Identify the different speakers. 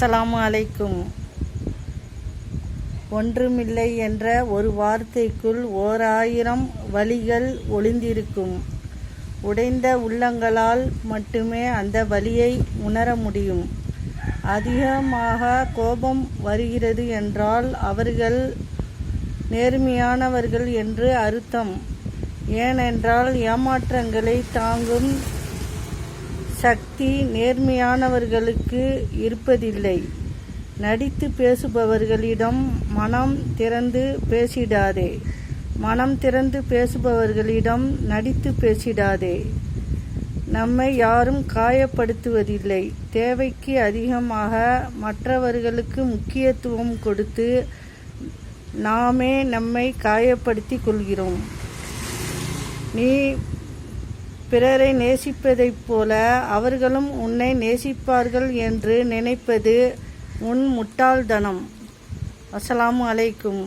Speaker 1: அஸ்ஸலாம் அலைக்கும். ஒன்றுமில்லை என்ற ஒரு வார்த்தைக்குள் ஓர் ஆயிரம் வழிகள் ஒளிந்திருக்கும். உடைந்த உள்ளங்களால் மட்டுமே அந்த வழியை உணர முடியும். அதிகமாக கோபம் வருகிறது என்றால் அவர்கள் நேர்மையானவர்கள் என்று அர்த்தம். ஏனென்றால் ஏமாற்றங்களை தாங்கும் சக்தி நேர்மையானவர்களுக்கு இருப்பதில்லை. நடித்து பேசுபவர்களிடம் மனம் திறந்து பேசிடாதே. மனம் திறந்து பேசுபவர்களிடம் நடித்து பேசிடாதே. நம்மை யாரும் காயப்படுத்துவதில்லை. தேவைக்கு அதிகமாக மற்றவர்களுக்கு முக்கியத்துவம் கொடுத்து நாமே நம்மை காயப்படுத்திக் கொள்கிறோம். நீ பிறரை நேசிப்பதைப் போல அவர்களும் உன்னை நேசிப்பார்கள் என்று நினைப்பது உன் முட்டாள்தனம். அஸ்ஸலாமு அலைக்கும்.